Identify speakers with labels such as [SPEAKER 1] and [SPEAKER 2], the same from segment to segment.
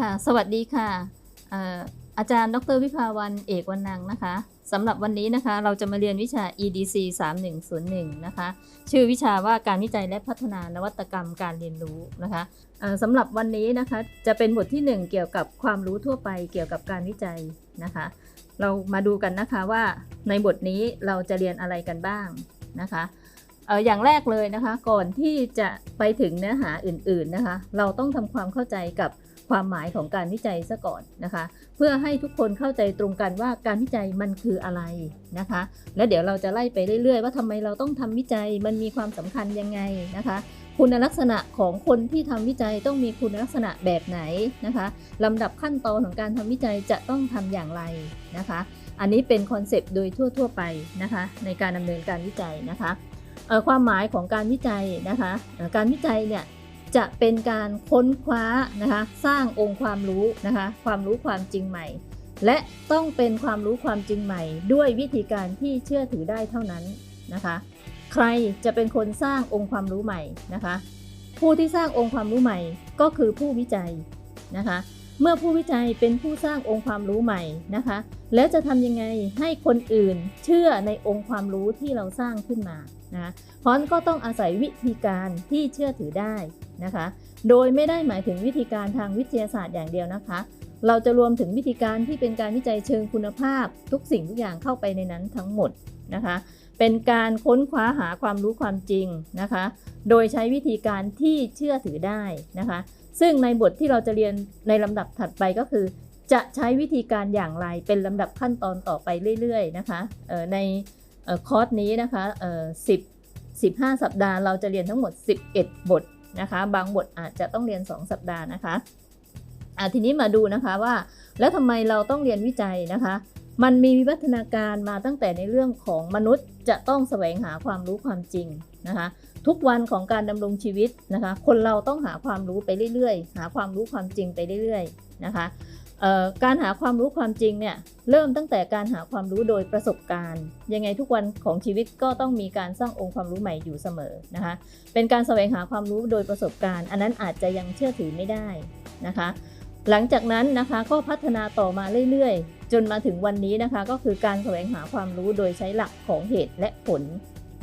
[SPEAKER 1] ค่ะ สวัสดีค่ะอาจารย์ ดร วิภาวันเอกวันนังนะคะสำหรับวันนี้นะคะ เราจะมาเรียนวิชา EDC 3101 นะคะ ชื่อวิชาว่าการวิจัยและพัฒนานวัตกรรมการเรียนรู้นะคะสำหรับวันนี้นะคะ จะเป็นบทที่ 1 เกี่ยวกับความรู้ทั่วไปเกี่ยวกับการวิจัยนะคะ เรามาดูกันนะคะว่าในบทนี้เราจะเรียนอะไรกันบ้างนะคะ อออย่างแรกเลยนะคะ ก่อนที่จะไปถึงเนื้อหาอื่นๆนะคะ เราต้องทำความเข้าใจกับความหมายของการวิจัยซะก่อนนะคะ เพื่อให้ทุกคนเข้าใจตรงกันว่าการวิจัยมันคืออะไรนะคะ และเดี๋ยวเราจะไล่ไปเรื่อยๆ ว่าทำไมเราต้องทำวิจัยมันมีความสำคัญยังไงนะคะ คุณลักษณะของคนที่ทำวิจัยต้องมีคุณลักษณะแบบไหนนะคะลำดับขั้นตอนของการทำวิจัยจะต้องทำอย่างไรนะคะ อันนี้เป็นคอนเซปต์โดยทั่วๆไปนะคะ ในการดำเนินการวิจัยนะคะ ความหมายของการวิจัยนะคะการวิจัยเนี่ยจะเป็นการค้นคว้านะคะสร้างองค์ความรู้นะคะความรู้ความจริงใหม่ และต้องเป็นความรู้ความจริงใหม่ ด้วยวิธีการที่เชื่อถือได้เท่านั้นนะคะ ใครจะเป็นคนสร้างองค์ความรู้ใหม่นะคะ ผู้ที่สร้างองค์ความรู้ใหม่ก็คือผู้วิจัยนะคะ เมื่อผู้วิจัยเป็นผู้สร้างองค์ความรู้ใหม่นะคะ แล้วจะทำยังไงให้คนอื่นเชื่อในองค์ความรู้ที่เราสร้างขึ้นมานะเพราะฉะนั้นก็ต้องอาศัยวิธีการที่เชื่อถือได้นะคะ โดยไม่ได้หมายถึงวิธีการทางวิทยาศาสตร์อย่างเดียวนะคะ เราจะรวมถึงวิธีการที่เป็นการวิจัยเชิงคุณภาพ ทุกสิ่งทุกอย่างเข้าไปในนั้นทั้งหมดนะคะ เป็นการค้นคว้าหาความรู้ความจริงนะคะ โดยใช้วิธีการที่เชื่อถือได้นะคะ ซึ่งในบทที่เราจะเรียนในลำดับถัดไปก็คือ จะใช้วิธีการอย่างไรเป็นลำดับขั้นตอนต่อไปเรื่อยๆนะคะในคอร์สนี้นะคะ10 15 สัปดาห์เราจะเรียนทั้งหมด 11 บทนะคะ บางบทอาจจะต้องเรียน 2 สัปดาห์นะคะะทีนี้มาดูนะคะว่า แล้วทำไมเราต้องเรียนวิจัยนะคะ มันมีวิวัฒนาการมาตั้งแต่ในเรื่องของมนุษย์จะต้องแสวงหาความรู้ความจริงนะคะทุกวันของการดำรงชีวิตนะคะคนเราต้องหาความรู้ไปเรื่อยๆ หาความรู้ความจริงไปเรื่อยๆนะคะการหาความรู้ความจริงเนี่ยเริ่มตั้งแต่การหาความรู้โดยประสบการณ์ ยังไงทุกวันของชีวิตก็ต้องมีการสร้างองค์ความรู้ใหม่อยู่เสมอนะคะเป็นการแสวงหาความรู้โดยประสบการณ์ อันนั้นอาจจะยังเชื่อถือไม่ได้นะคะหลังจากนั้นนะคะก็พัฒนาต่อมาเรื่อยๆ จนมาถึงวันนี้นะคะก็คือการแสวงหาความรู้โดยใช้หลักของเหตุและผล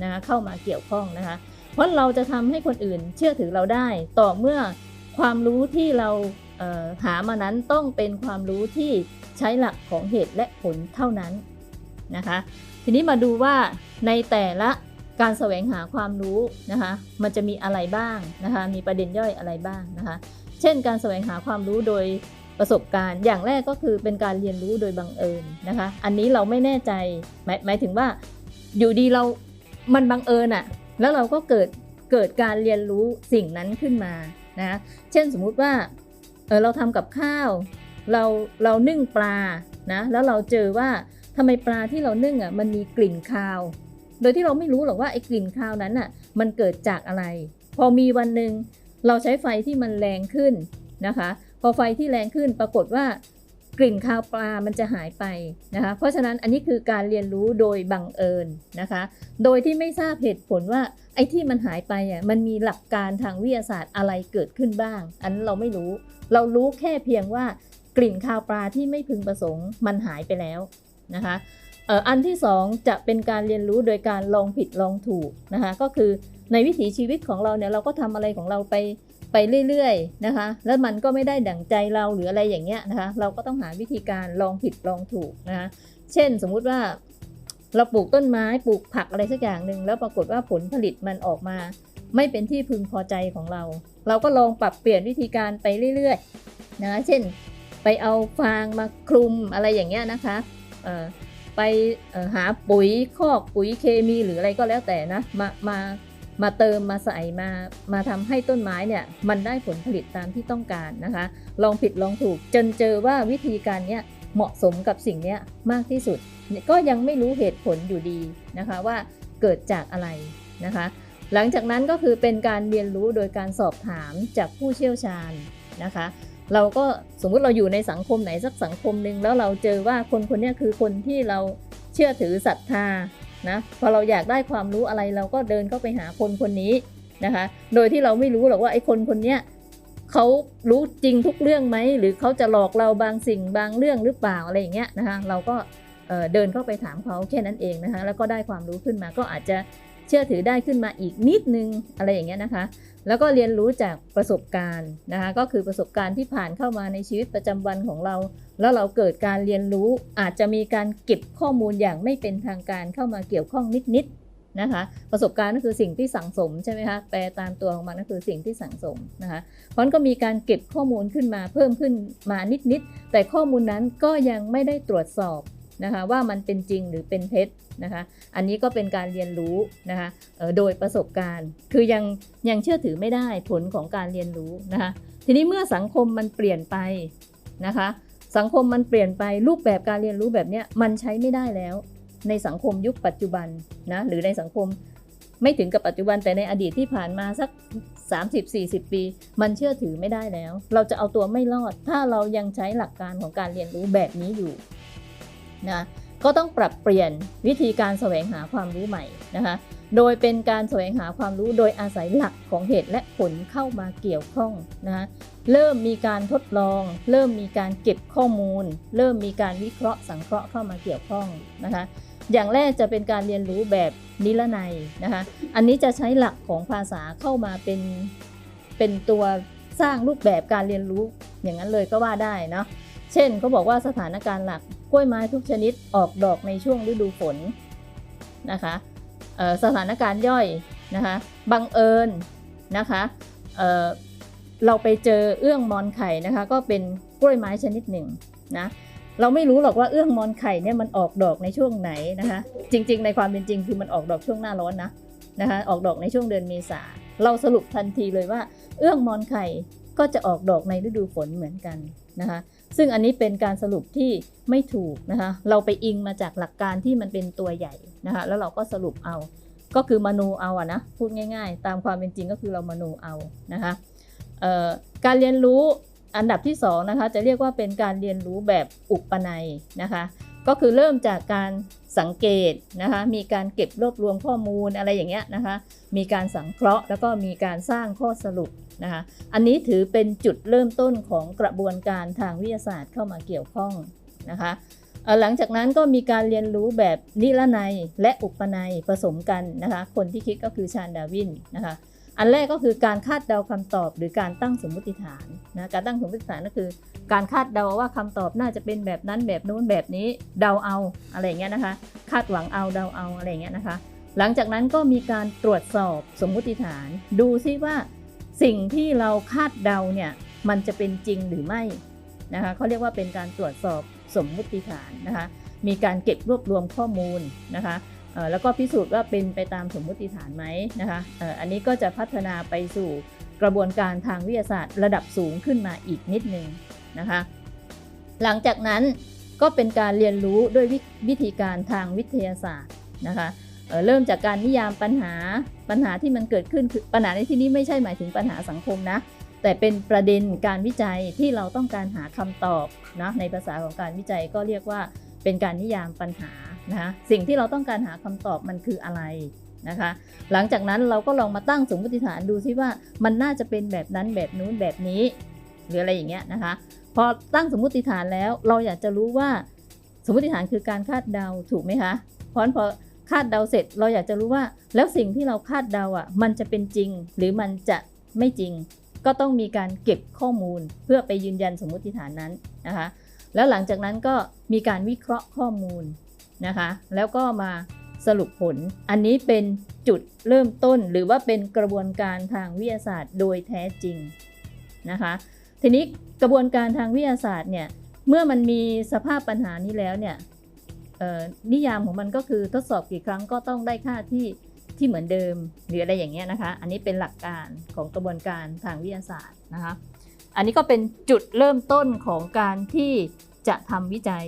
[SPEAKER 1] นะคะเข้ามาเกี่ยวข้องนะคะ เพราะเราจะทำให้คนอื่นเชื่อถือเราได้ ต่อเมื่อความรู้ที่เราเหามานั้นต้องเป็นความรู้ที่ใช้หลักของเหตุและผลเท่านั้นนะคะ ทีนี้มาดูว่าในแต่ละการแสวงหาความรู้นะคะ มันจะมีอะไรบ้างนะคะ มีประเด็นย่อยอะไรบ้างนะคะ เช่น การแสวงหาความรู้โดย ประสบการณ์ อย่างแรกก็คือเป็นการเรียนรู้โดยบังเอิญนะคะ อันนี้เราไม่แน่ใจหมายหมายถึงว่าอยู่ดีเรา มันบังเอิญอะแล้วเราก็เกิดเกิดการเรียนรู้สิ่งนั้นขึ้นมานะเช่นสมมุติว่าเออเราทำกับข้าว เราเรานึ่งปลานะแล้วเราเจอว่าทำไมปลาที่เรานึ่งอะมันมีกลิ่นคาว โดยที่เราไม่รู้หรอกว่าไอ้กลิ่นคาวนั้นอะมันเกิดจากอะไร พอมีวันหนึ่งเราใช้ไฟที่มันแรงขึ้นนะคะ พอไฟที่แรงขึ้นปรากฏว่ากลิ่นคาวปลามันจะหายไปนะคะเพราะฉะนั้นอันนี้คือการเรียนรู้โดยบังเอิญนะคะ โดยที่ไม่ทราบเหตุผลว่าไอ้ที่มันหายไปอะมันมีหลักการทางวิทยาศาสตร์อะไรเกิดขึ้นบ้าง อันนั้นเราไม่รู้ เรารู้แค่เพียงว่ากลิ่นคาวปลาที่ไม่พึงประสงค์มันหายไปแล้วนะคะอันที่สองจะเป็นการเรียนรู้โดยการลองผิดลองถูกนะคะก็คือในวิถีชีวิตของเราเนี่ยเราก็ทำอะไรของเราไป ไปเรื่อยๆนะคะ แล้วมันก็ไม่ได้ดั่งใจเราหรืออะไรอย่างเงี้ยนะคะ เราก็ต้องหาวิธีการลองผิดลองถูกนะคะเช่นสมมุติว่าเราปลูกต้นไม้ปลูกผักอะไรสักอย่างหนึ่งแล้วปรากฏว่าผลผลิตมันออกมา ไม่เป็นที่พึงพอใจของเรา เราก็ลองปรับเปลี่ยนวิธีการไปเรื่อยๆนะคะเช่น ไปเอาฟางมาคลุมอะไรอย่างเงี้ยนะคะไปหาปุ๋ยคอกปุ๋ยเคมีหรืออะไรก็แล้วแต่นะมามา มาเติมมาใส่มามาทำให้ต้นไม้เนี่ยมันได้ผลผลิตตามที่ต้องการนะคะ ลองผิดลองถูกจนเจอว่าวิธีการเนี้ยเหมาะสมกับสิ่งเนี้ยมากที่สุด ก็ยังไม่รู้เหตุผลอยู่ดีนะคะว่าเกิดจากอะไรนะคะ หลังจากนั้นก็คือเป็นการเรียนรู้โดยการสอบถามจากผู้เชี่ยวชาญนะคะ เราก็สมมุติเราอยู่ในสังคมไหนสักสังคมหนึ่งแล้วเราเจอว่าคนคนนี้คือคนที่เราเชื่อถือศรัทธา นะพอเราอยากได้ความรู้อะไรเราก็เดินเข้าไปหาคนคนนี้นะคะ โดยที่เราไม่รู้หรอกว่าไอ้คนคนเนี้ยเขารู้จริงทุกเรื่องไหมหรือเขาจะหลอกเราบางสิ่งบางเรื่องหรือเปล่าอะไรอย่างเงี้ยนะคะเราก็เเดินเข้าไปถามเขาแค่นั้นเองนะคะแล้วก็ได้ความรู้ขึ้นมาก็อาจจะเชื่อถือได้ขึ้นมาอีกนิดนึงอะไรอย่างเงี้ยนะคะ แล้วก็เรียนรู้จากประสบการณ์นะคะก็คือประสบการณ์ที่ผ่านเข้ามาในชีวิตประจำวันของเรา แล้วเราเกิดการเรียนรู้อาจจะมีการเก็บข้อมูลอย่างไม่เป็นทางการเข้ามาเกี่ยวข้องนิดๆนะคะ ประสบการณ์ก็คือสิ่งที่สั่งสมใช่ไหมคะแปลตามตัวของมันก็คือสิ่งที่สั่งสมนะคะเพราะฉะนั้นก็มีการเก็บข้อมูลขึ้นมาเพิ่มขึ้นมานิดๆแต่ข้อมูลนั้นก็ยังไม่ได้ตรวจสอบ นะคะว่ามันเป็นจริงหรือเป็นเท็จนะคะอันนี้ก็เป็นการเรียนรู้นะคะโดยประสบการณ์ คือยังยังเชื่อถือไม่ได้ผลของการเรียนรู้นะคะทีนี้เมื่อสังคมมันเปลี่ยนไปนะคะสังคมมันเปลี่ยนไปรูปแบบการเรียนรู้แบบนี้มันใช้ไม่ได้แล้ว ในสังคมยุคปัจจุบันนะหรือในสังคมไม่ถึงกับปัจจุบันแต่ในอดีตที่ผ่านมาสัก 30-40 ปี มันเชื่อถือไม่ได้แล้ว เราจะเอาตัวไม่รอด ถ้าเรายังใช้หลักการของการเรียนรู้แบบนี้อยู่ นะก็ต้องปรับเปลี่ยนวิธีการแสวงหาความรู้ใหม่นะคะโดยเป็นการแสวงหาความรู้โดยอาศัยหลักของเหตุและผลเข้ามาเกี่ยวข้องนะคะเริ่มมีการทดลอง เริ่มมีการเก็บข้อมูล เริ่มมีการวิเคราะห์สังเคราะห์เข้ามาเกี่ยวข้องนะคะอย่างแรกจะเป็นการเรียนรู้แบบนิรนัยนะคะอันนี้จะใช้หลักของภาษาเข้ามาเป็นเป็นตัวสร้างรูปแบบการเรียนรู้อย่างนั้นเลยก็ว่าได้เนาะเช่นเขาบอกว่าสถานการณ์หลัก กล้วยไม้ทุกชนิดออกดอกในช่วงฤดูฝนนะคะสถานการณ์ย่อยนะคะบังเอิญนะคะเเราไปเจอเอื้องมอนไข่นะคะ ก็เป็นกล้วยไม้ชนิดหนึ่งนะเราไม่รู้หรอกว่าเอื้องมอนไข่เนี่ยมันออกดอกในช่วงไหนนะคะ จริง ๆ ในความเป็นจริงคือมันออกดอกช่วงหน้าร้อนนะนะคะออกดอกในช่วงเดือนเมษาเราสรุปทันทีเลยว่า เอื้องมอนไข่ก็จะออกดอกในฤดูฝนเหมือนกันนะคะ ซึ่งอันนี้เป็นการสรุปที่ไม่ถูกนะคะเราไปอิงมาจากหลักการที่มันเป็นตัวใหญ่นะคะแล้วเราก็สรุปเอา ก็คือมโนเอาอะนะพูดง่ายๆ ตามความเป็นจริงก็คือเรามโนเอานะคะการเรียนรู้อันดับที่สองนะคะจะเรียกว่าเป็นการเรียนรู้แบบอุปนัยนะคะ ก็คือเริ่มจากการสังเกตนะคะมีการเก็บรวบรวมข้อมูลอะไรอย่างเงี้ยนะคะมีการสังเคราะห์ แล้วก็มีการสร้างข้อสรุปนะคะอันนี้ถือเป็นจุดเริ่มต้นของกระบวนการทางวิทยาศาสตร์เข้ามาเกี่ยวข้องนะคะหลังจากนั้นก็มีการเรียนรู้แบบนิรนัยและอุปนัยผสมกันนะคะคนที่คิดก็คือชาญดาวินนะคะ อันแรกก็คือการคาดเดาคำตอบหรือการตั้งสมมติฐานนะการตั้งสมมติฐานก็คือ การคาดเดาว่าคำตอบน่าจะเป็นแบบนั้นแบบนู้นแบบนี้เดาเอาอะไรเงี้ยนะคะ คาดหวังเอาเดาเอาอะไรเงี้ยนะคะ หลังจากนั้นก็มีการตรวจสอบสมมุติฐาน ดูซิว่าสิ่งที่เราคาดเดาเนี่ยมันจะเป็นจริงหรือไม่นะคะเขาเรียกว่าเป็นการตรวจสอบสมมุติฐานนะคะมีการเก็บรวบรวมข้อมูลนะคะ แล้วก็พิสูจน์ว่าเป็นไปตามสมมุติฐานไหมนะคะอันนี้ก็จะพัฒนาไปสู่กระบวนการทางวิทยาศาสตร์ ระดับสูงขึ้นมาอีกนิดนึงนะคะหลังจากนั้นก็เป็นการเรียนรู้ด้วยวิวิธีการทางวิทยาศาสตร์นะคะเเริ่มจากการนิยามปัญหาปัญหาที่มันเกิดขึ้นคือปัญหาในที่นี้ไม่ใช่หมายถึงปัญหาสังคมนะแต่เป็นประเด็นการวิจัยที่เราต้องการหาคำตอบนะในภาษาของการวิจัยก็เรียกว่า เป็นการนิยามปัญหานะคะสิ่งที่เราต้องการหาคำตอบมันคืออะไรนะคะ หลังจากนั้นเราก็ลองมาตั้งสมมติฐานดูซิว่ามันน่าจะเป็นแบบนั้นแบบนู้นแบบนี้ หรืออะไรอย่างเงี้ยนะคะ พอตั้งสมมติฐานแล้วเราอยากจะรู้ว่าสมมติฐานคือการคาดเดาถูกไหมคะเพราะฉะนั้นพอคาดเดาเสร็จเราอยากจะรู้ว่า แล้วสิ่งที่เราคาดเดาอะมันจะเป็นจริงหรือมันจะไม่จริง ก็ต้องมีการเก็บข้อมูลเพื่อไปยืนยันสมมติฐานนั้นนะคะ แล้วหลังจากนั้นก็มีการวิเคราะห์ข้อมูลนะคะ แล้วก็มาสรุปผล อันนี้เป็นจุดเริ่มต้นหรือว่าเป็นกระบวนการทางวิทยาศาสตร์โดยแท้จริงนะคะ ทีนี้กระบวนการทางวิทยาศาสตร์เนี่ย เมื่อมันมีสภาพปัญหานี้แล้วเนี่ยนิยามของมันก็คือทดสอบกี่ครั้งก็ต้องได้ค่าที่ที่เหมือนเดิมหรืออะไรอย่างเงี้ยนะคะ อันนี้เป็นหลักการของกระบวนการทางวิทยาศาสตร์นะคะ อันนี้ก็เป็นจุดเริ่มต้นของการที่จะทำวิจัย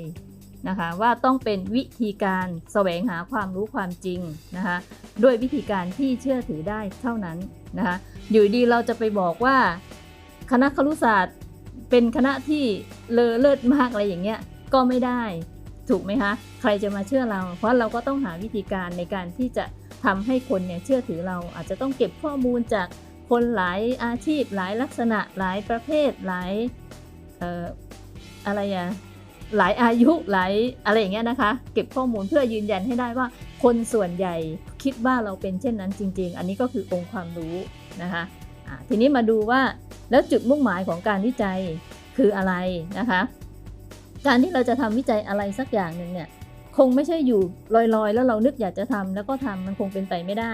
[SPEAKER 1] นะคะว่าต้องเป็นวิธีการแสวงหาความรู้ความจริงนะคะด้วยวิธีการที่เชื่อถือได้เท่านั้นนะคะอยู่ดีเราจะไปบอกว่า คณะครุศาสตร์เป็นคณะที่เลอเลิศมากอะไรอย่างเงี้ยก็ไม่ได้ถูกไหมคะใครจะมาเชื่อเรา เพราะเราก็ต้องหาวิธีการในการที่จะทำให้คนเนี่ยเชื่อถือเราอาจจะต้องเก็บข้อมูลจาก คนหลายอาชีพหลายลักษณะหลายประเภทหลายเอ่ออะไรอะหลายอายุหลายอะไรอย่างเงี้ยนะคะ เก็บข้อมูลเพื่อยืนยันให้ได้ว่า คนส่วนใหญ่คิดว่าเราเป็นเช่นนั้นจริง ๆ อันนี้ก็คือองค์ความรู้นะคะทีนี้มาดูว่าแล้วจุดมุ่งหมายของการวิจัยคืออะไรนะคะ การที่เราจะทำวิจัยอะไรสักอย่างหนึ่งเนี่ยคงไม่ใช่อยู่ลอยๆ แล้วเรานึกอยากจะทำแล้วก็ทำมันคงเป็นไปไม่ได้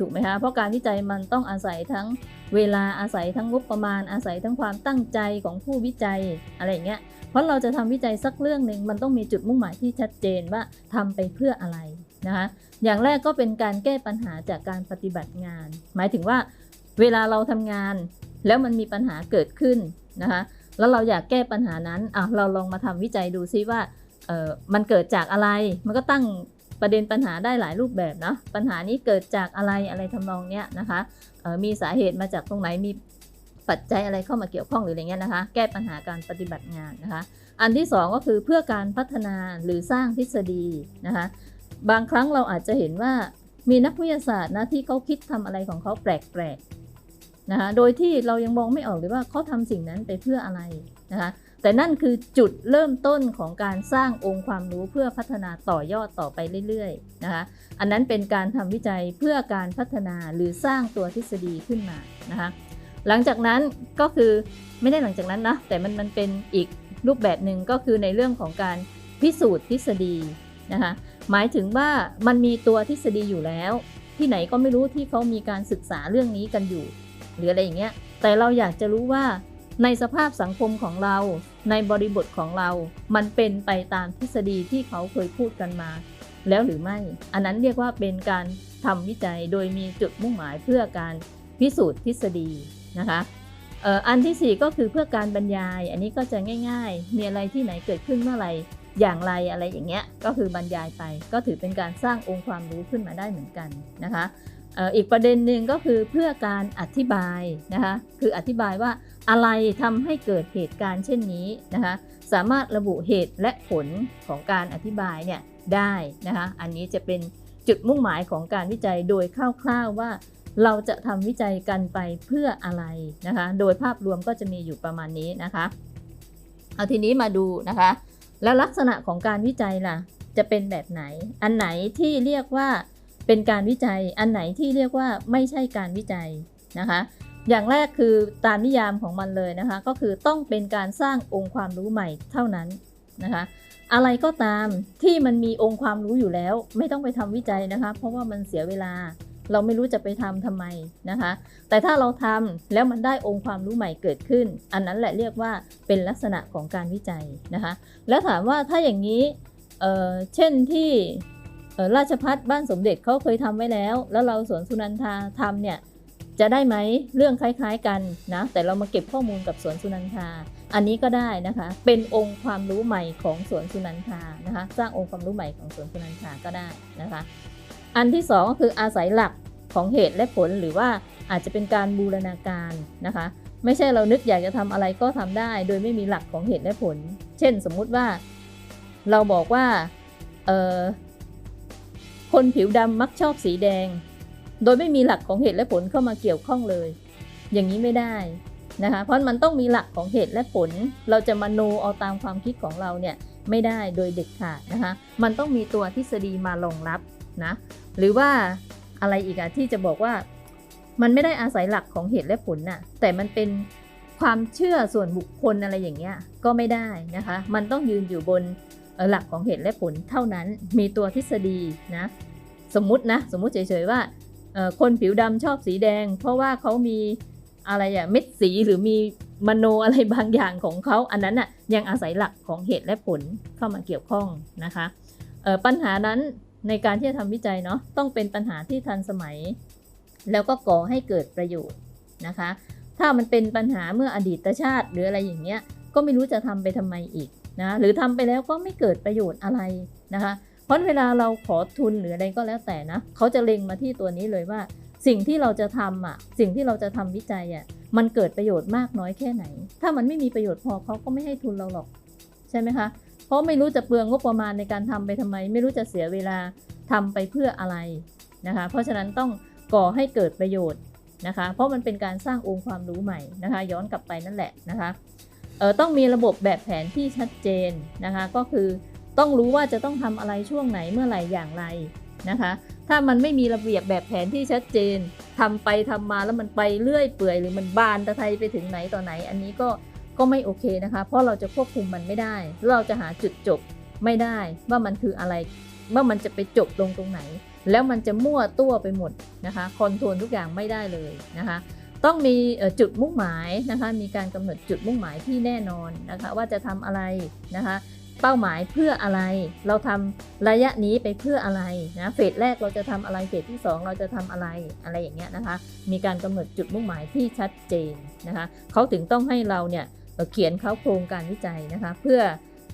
[SPEAKER 1] ถูกไหมคะเพราะการวิจัยมันต้องอาศัยทั้งเวลาอาศัยทั้งงบประมาณอาศัยทั้งความตั้งใจของผู้วิจัยอะไรอย่างเงี้ยเพราะเราจะทำวิจัยสักเรื่องหนึ่งมันต้องมีจุดมุ่งหมายที่ชัดเจนว่าทำไปเพื่ออะไรนะคะอย่างแรกก็เป็นการแก้ปัญหาจากการปฏิบัติงาน หมายถึงว่าเวลาเราทำงาน แล้วมันมีปัญหาเกิดขึ้นนะคะแล้วเราอยากแก้ปัญหานั้นอะเราลองมาทำวิจัยดูซิว่าเออมันเกิดจากอะไร มันก็ตั้ง ประเด็นปัญหาได้หลายรูปแบบเนาะปัญหานี้เกิดจากอะไรอะไรทำนองเนี้ยนะคะเออมีสาเหตุมาจากตรงไหนมีปัจจัยอะไรเข้ามาเกี่ยวข้องหรืออะไรเงี้ยนะคะ แก้ปัญหาการปฏิบัติงานนะคะ อันที่สองก็คือเพื่อการพัฒนาหรือสร้างทฤษฎีนะคะ บางครั้งเราอาจจะเห็นว่ามีนักวิทยาศาสตร์นะที่เขาคิดทำอะไรของเขาแปลกๆนะคะ โดยที่เรายังมองไม่ออกเลยว่าเขาทำสิ่งนั้นไปเพื่ออะไรนะคะ แต่นั่นคือจุดเริ่มต้นของการสร้างองค์ความรู้เพื่อพัฒนาต่อยอดต่อไปเรื่อยๆนะคะอันนั้นเป็นการทำวิจัยเพื่อการพัฒนาหรือสร้างตัวทฤษฎีขึ้นมานะคะหลังจากนั้นก็คือไม่ได้หลังจากนั้นนะแต่มันมันเป็นอีกรูปแบบหนึ่งก็คือในเรื่องของการพิสูจน์ทฤษฎีนะคะหมายถึงว่ามันมีตัวทฤษฎีอยู่แล้ว ที่ไหนก็ไม่รู้ที่เขามีการศึกษาเรื่องนี้กันอยู่ หรืออะไรอย่างเงี้ยแต่เราอยากจะรู้ว่า ในสภาพสังคมของเรา ในบริบทของเรา มันเป็นไปตามทฤษฎีที่เขาเคยพูดกันมา แล้วหรือไม่ อันนั้นเรียกว่าเป็นการทำวิจัยโดยมีจุดมุ่งหมายเพื่อการพิสูจน์ทฤษฎีนะคะอันที่ 4 ก็คือเพื่อการบรรยาย อันนี้ก็จะง่าย ๆ มีอะไรที่ไหนเกิดขึ้นเมื่อไหร่อย่างไรอะไรอย่างเงี้ยก็คือบรรยายไป ก็ถือเป็นการสร้างองค์ความรู้ขึ้นมาได้เหมือนกันนะคะ อีกประเด็นหนึ่งก็คือเพื่อการอธิบายนะคะคืออธิบายว่าอะไรทำให้เกิดเหตุการณ์เช่นนี้นะคะสามารถระบุเหตุและผลของการอธิบายเนี่ยได้นะคะอันนี้จะเป็นจุดมุ่งหมายของการวิจัยโดยคร่าวๆว่าเราจะทำวิจัยกันไปเพื่ออะไรนะคะโดยภาพรวมก็จะมีอยู่ประมาณนี้นะคะเอาทีนี้มาดูนะคะแล้วลักษณะของการวิจัยล่ะจะเป็นแบบไหน อันไหนที่เรียกว่า เป็นการวิจัยอันไหนที่เรียกว่าไม่ใช่การวิจัยนะคะ อย่างแรกคือตามนิยามของมันเลยนะคะ ก็คือต้องเป็นการสร้างองค์ความรู้ใหม่เท่านั้นนะคะ อะไรก็ตามที่มันมีองค์ความรู้อยู่แล้ว ไม่ต้องไปทำวิจัยนะคะ เพราะว่ามันเสียเวลาเราไม่รู้จะไปทำทำไมนะคะ แต่ถ้าเราทำแล้วมันได้องค์ความรู้ใหม่เกิดขึ้น อันนั้นแหละเรียกว่าเป็นลักษณะของการวิจัยนะคะ แล้วถามว่าถ้าอย่างนี้เออเช่นที่ ราชพัฒบ้านสมเด็จเขาเคยทำไว้แล้ว แล้วเราสวนสุนันทาทำเนี่ยจะได้ไหมเรื่องคล้าย ๆกันนะแต่เรามาเก็บข้อมูลกับสวนสุนันทา อันนี้ก็ได้นะคะ เป็นองค์ความรู้ใหม่ของสวนสุนันทานะคะ สร้างองค์ความรู้ใหม่ของสวนสุนันทาก็ได้นะคะ อันที่สองก็คืออาศัยหลักของเหตุและผลหรือว่าอาจจะเป็นการบูรณาการนะคะ ไม่ใช่เรานึกอยากจะทำอะไรก็ทำได้ โดยไม่มีหลักของเหตุและผล เช่น สมมุติว่าเราบอกว่าเอ่อ คนผิวดำมักชอบสีแดง โดยไม่มีหลักของเหตุและผลเข้ามาเกี่ยวข้องเลย อย่างนี้ไม่ได้นะคะ เพราะมันต้องมีหลักของเหตุและผล เราจะมาโนเอาตามความคิดของเราเนี่ยไม่ได้โดยเด็ดขาดนะคะ มันต้องมีตัวทฤษฎีมารองรับนะ หรือว่าอะไรอีกอะที่จะบอกว่า มันไม่ได้อาศัยหลักของเหตุและผลน่ะ แต่มันเป็นความเชื่อส่วนบุคคลอะไรอย่างเงี้ยก็ไม่ได้นะคะ มันต้องยืนอยู่บน หลักของเหตุและผลเท่านั้นมีตัวทฤษฎีนะสมมตินะสมมุติเฉยๆว่าคนผิวดำชอบสีแดง เพราะว่าเขามีอะไรอะเม็ดสีหรือมีมโนอะไรบางอย่างของเขาอันนั้นอะยังอาศัยหลักของเหตุและผลเข้ามาเกี่ยวข้องนะคะปัญหานั้นในการที่จะทำวิจัยเนาะต้องเป็นปัญหาที่ทันสมัย แล้วก็ก่อให้เกิดประโยชน์นะคะ ถ้ามันเป็นปัญหาเมื่ออดีตชาติหรืออะไรอย่างเงี้ยก็ไม่รู้จะทำไปทำไมอีก นะหรือทำไปแล้วก็ไม่เกิดประโยชน์อะไรนะคะเพราะเวลาเราขอทุนหรืออะไรก็แล้วแต่นะเขาจะเล็งมาที่ตัวนี้เลยว่า สิ่งที่เราจะทำอะสิ่งที่เราจะทำวิจัยอะมันเกิดประโยชน์มากน้อยแค่ไหน ถ้ามันไม่มีประโยชน์พอเขาก็ไม่ให้ทุนเราหรอกใช่ไหมคะเพราะไม่รู้จะเปลืองงบประมาณในการทำไปทำไม ไม่รู้จะเสียเวลาทำไปเพื่ออะไรนะคะ เพราะฉะนั้นต้องก่อให้เกิดประโยชน์นะคะ เพราะมันเป็นการสร้างองค์ความรู้ใหม่นะคะ ย้อนกลับไปนั่นแหละนะคะ เออต้องมีระบบแบบแผนที่ชัดเจนนะคะ ก็คือต้องรู้ว่าจะต้องทำอะไรช่วงไหนเมื่อไหร่อย่างไรนะคะ ถ้ามันไม่มีระเบียบแบบแผนที่ชัดเจนทำไปทำมาแล้วมันไปเรื่อยเปื่อยหรือมันบานตะไทยไปถึงไหนต่อไหน อันนี้ก็ก็ไม่โอเคนะคะ เพราะเราจะควบคุมมันไม่ได้ เราจะหาจุดจบไม่ได้ว่ามันคืออะไรว่ามันจะไปจบลงตรงไหน แล้วมันจะมั่วตัวไปหมดนะคะคอนโทรลทุกอย่างไม่ได้เลยนะคะ ต้องมีจุดมุ่งหมายนะคะ มีการกำหนดจุดมุ่งหมายที่แน่นอนนะคะ ว่าจะทำอะไรนะคะ เป้าหมายเพื่ออะไร เราทำระยะนี้ไปเพื่ออะไรนะ เฟสแรกเราจะทำอะไร เฟสที่ 2 เราจะทำอะไร อะไรอย่างเงี้ยนะคะ มีการกำหนดจุดมุ่งหมายที่ชัดเจนนะคะ เขาถึงต้องให้เราเนี่ยเอ่อเขียนเขาโครงการวิจัยนะคะ เพื่อ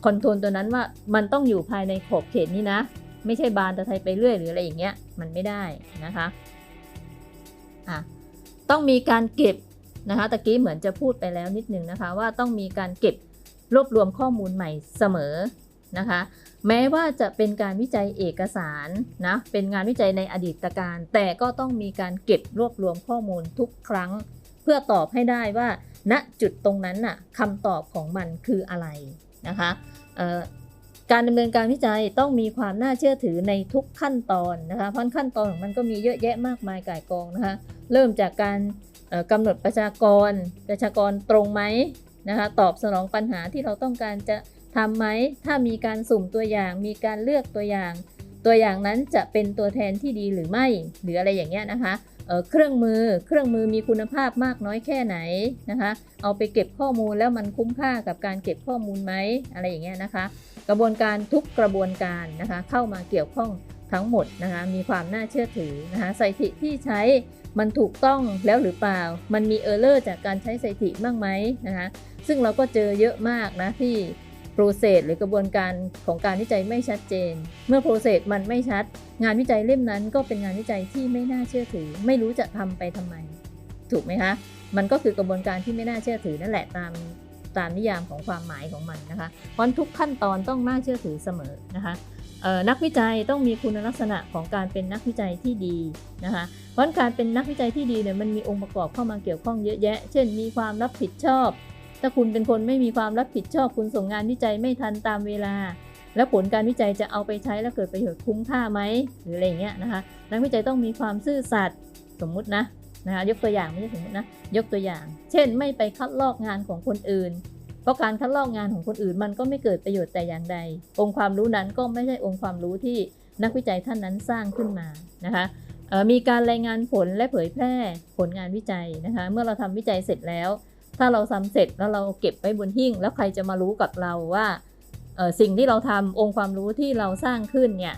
[SPEAKER 1] คอนโทรลตัวนั้นว่ามันต้องอยู่ภายในขอบเขตนี้นะ ไม่ใช่บานตะไทยไปเรื่อยหรืออะไรอย่างเงี้ย มันไม่ได้นะคะ อะ ต้องมีการเก็บนะคะตะกี้เหมือนจะพูดไปแล้วนิดนึงนะคะ ว่าต้องมีการเก็บรวบรวมข้อมูลใหม่เสมอนะคะ แม้ว่าจะเป็นการวิจัยเอกสารนะเป็นงานวิจัยในอดีตการ แต่ก็ต้องมีการเก็บรวบรวมข้อมูลทุกครั้ง เพื่อตอบให้ได้ว่า ณจุดตรงนั้นน่ะคำตอบของมันคืออะไรนะคะ การดำเนินการวิจัยต้องมีความน่าเชื่อถือในทุกขั้นตอนนะคะเพราะขั้นตอนของมันก็มีเยอะแยะมากมายก่ายกองนะคะเริ่มจากการเอ่อกำหนดประชากร ประชากรตรงไหมนะคะตอบสนองปัญหาที่เราต้องการจะทำไหมถ้ามีการสุ่มตัวอย่าง มีการเลือกตัวอย่าง ตัวอย่างนั้นจะเป็นตัวแทนที่ดีหรือไม่ หรืออะไรอย่างเงี้ยนะคะ เครื่องมือ เครื่องมือมีคุณภาพมากน้อยแค่ไหนนะคะ เอาไปเก็บข้อมูลแล้วมันคุ้มค่ากับการเก็บข้อมูลไหมอะไรอย่างเงี้ยนะคะ กระบวนการทุกกระบวนการนะคะ เข้ามาเกี่ยวข้องทั้งหมดนะคะ มีความน่าเชื่อถือนะคะสถิติที่ใช้มันถูกต้องแล้วหรือเปล่า มันมีเออร์เลอร์จากการใช้สถิติบ้างไหมนะคะ ซึ่งเราก็เจอเยอะมากนะที่ โปรเซสหรือกระบวนการของการวิจัยไม่ชัดเจน เมื่อโปรเซสมันไม่ชัด งานวิจัยเล่มนั้นก็เป็นงานวิจัยที่ไม่น่าเชื่อถือ ไม่รู้จะทำไปทำไม ถูกไหมคะมันก็คือกระบวนการที่ไม่น่าเชื่อถือนั่นแหละตามตามนิยามของความหมายของมันนะคะเพราะทุกขั้นตอนต้องน่าเชื่อถือเสมอนะคะนักวิจัยต้องมีคุณลักษณะของการเป็นนักวิจัยที่ดีนะคะ เพราะการเป็นนักวิจัยที่ดีเนี่ยมันมีองค์ประกอบเข้ามาเกี่ยวข้องเยอะแยะ เช่น มีความรับผิดชอบ ถ้าคุณเป็นคนไม่มีความรับผิดชอบคุณส่งงานวิจัยไม่ทันตามเวลา แล้วผลการวิจัยจะเอาไปใช้แล้วเกิดประโยชน์คุ้มค่าไหมหรืออะไรเงี้ยนะคะนักวิจัยต้องมีความซื่อสัตย์สมมุตินะนะคะยกตัวอย่างไม่ใช่สมมตินะยกตัวอย่าง เช่น ไม่ไปคัดลอกงานของคนอื่น เพราะการคัดลอกงานของคนอื่นมันก็ไม่เกิดประโยชน์แต่อย่างใด องค์ความรู้นั้นก็ไม่ใช่องค์ความรู้ที่นักวิจัยท่านนั้นสร้างขึ้นมานะคะมีการรายงานผลและเผยแพร่ผลงานวิจัยนะคะ เมื่อเราทำวิจัยเสร็จแล้ว ถ้าเราทำเสร็จแล้วเราเก็บไว้บนหิ้ง แล้วใครจะมารู้กับเราว่าสิ่งที่เราทำองค์ความรู้ที่เราสร้างขึ้นเนี่ย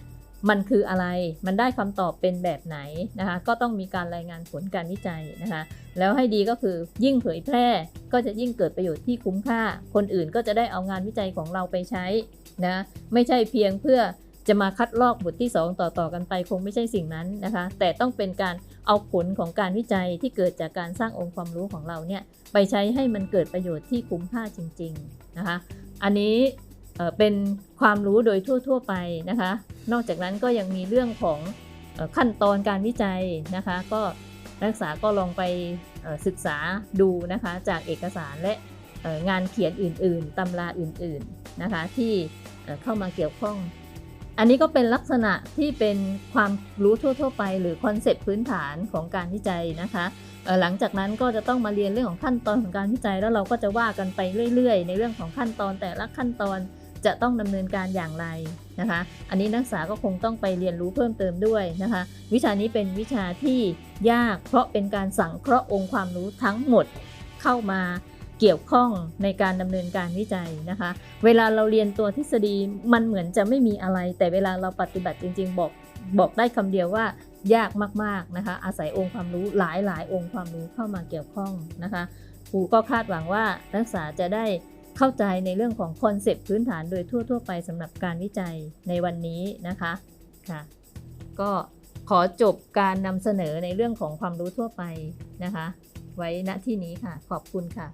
[SPEAKER 1] มันคืออะไร มันได้คำตอบเป็นแบบไหนนะคะ ก็ต้องมีการรายงานผลการวิจัยนะคะ แล้วให้ดีก็คือยิ่งเผยแพร่ ก็จะยิ่งเกิดประโยชน์ที่คุ้มค่า คนอื่นก็จะได้เอางานวิจัยของเราไปใช้นะ ไม่ใช่เพียงเพื่อ จะมาคัดลอกบทที่ 2 ต่อๆกันไปคงไม่ใช่สิ่งนั้นนะคะ แต่ต้องเป็นการเอาผลของการวิจัยที่เกิดจากการสร้างองค์ความรู้ของเราเนี่ยไปใช้ให้มันเกิดประโยชน์ที่คุ้มค่าจริงๆนะคะ อันนี้เป็นความรู้โดยทั่วๆไปนะคะ นอกจากนั้นก็ยังมีเรื่องของขั้นตอนการวิจัยนะคะ ก็นักศึกษาก็ลองไปศึกษาดูนะคะจากเอกสารและงานเขียนอื่น ๆตำราอื่นๆนะคะที่เข้ามาเกี่ยวข้อง อันนี้ก็เป็นลักษณะที่เป็นความรู้ทั่ว ๆ ไป หรือคอนเซปต์พื้นฐานของการวิจัยนะคะหลังจากนั้นก็จะต้องมาเรียนเรื่องของขั้นตอนของการวิจัย แล้วเราก็จะว่ากันไปเรื่อย ๆ ในเรื่องของขั้นตอนแต่ละขั้นตอนจะต้องดำเนินการอย่างไรนะคะ อันนี้นักศึกษาก็คงต้องไปเรียนรู้เพิ่มเติมด้วยนะคะ วิชานี้เป็นวิชาที่ยากเพราะเป็นการสังเคราะห์องค์ความรู้ทั้งหมดเข้ามา เกี่ยวข้องในการดำเนินการวิจัยนะคะ เวลาเราเรียนตัวทฤษฎีมันเหมือนจะไม่มีอะไร แต่เวลาเราปฏิบัติจริง ๆ บอกบอกได้คำเดียวว่ายากมากๆนะคะ อาศัยองค์ความรู้หลายหลายๆ องค์ความรู้เข้ามาเกี่ยวข้องนะคะครูก็คาดหวังว่านักศึกษาจะได้เข้าใจในเรื่องของคอนเซปต์พื้นฐานโดยทั่ว ๆ ไปสำหรับการวิจัยในวันนี้นะคะค่ะก็ขอจบการนำเสนอในเรื่องของความรู้ทั่วไปนะคะ ไว้ณที่นี้ค่ะ ขอบคุณค่ะ